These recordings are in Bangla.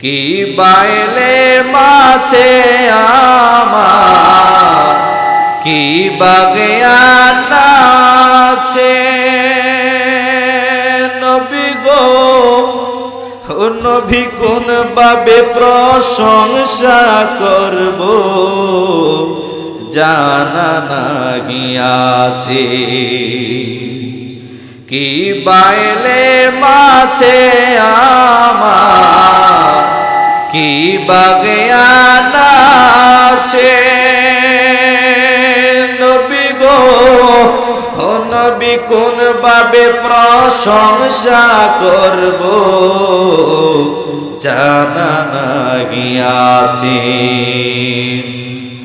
কি বাইলে মাছে আমার? কি বাগে আছে? নবী গো নবী কোন বাবে প্রশংসা করব? জানা নাহি আছে। কি বাইলে মাছে আমার কি বাগে আছে নবী গো নবী কোন বাবে প্রশংসা করব? জানা গিয়াছে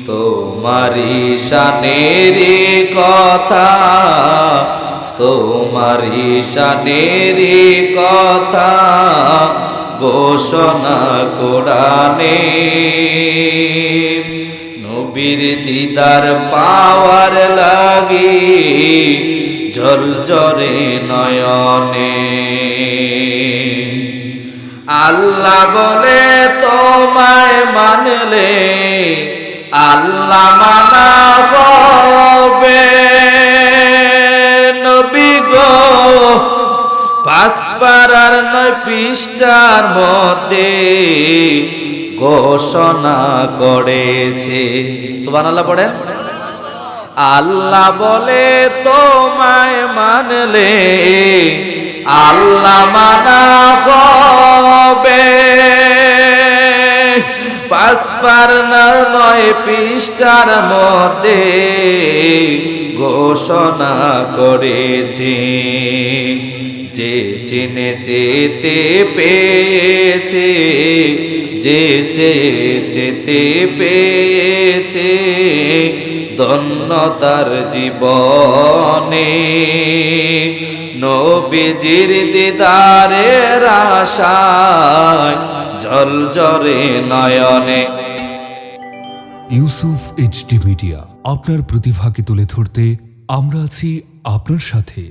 তোমারি শানেরি কথা তোমারি শানেরি কথা ঘোষণা কোরআনে। নবীর দিদার পাওয়ার লাগি জলজরে নয়নে। আল্লাহ বলে তোমায় মানলে আল্লাহ মানা পাঁচ নয় পৃষ্ঠার মধ্যে ঘোষণা করেছে। সুবান আল্লাহ পড়েন। আল্লাহ বলে তোমায় মানলে, আল্লাহ মানা হবে। পাঁচ পারনার নয় পৃষ্ঠার মধ্যে ঘোষণা করেছে। যে চিনে যেতে পেয়েছে, যে চেতে পেয়েছে ধন্যতার জীবনে। নবীজির দিদারের আশায় জল জরে নয়নে। ইউসুফ এইচডি মিডিয়া, আপনার প্রতিভাকে তুলে ধরতে আমরা আছি আপনার সাথে।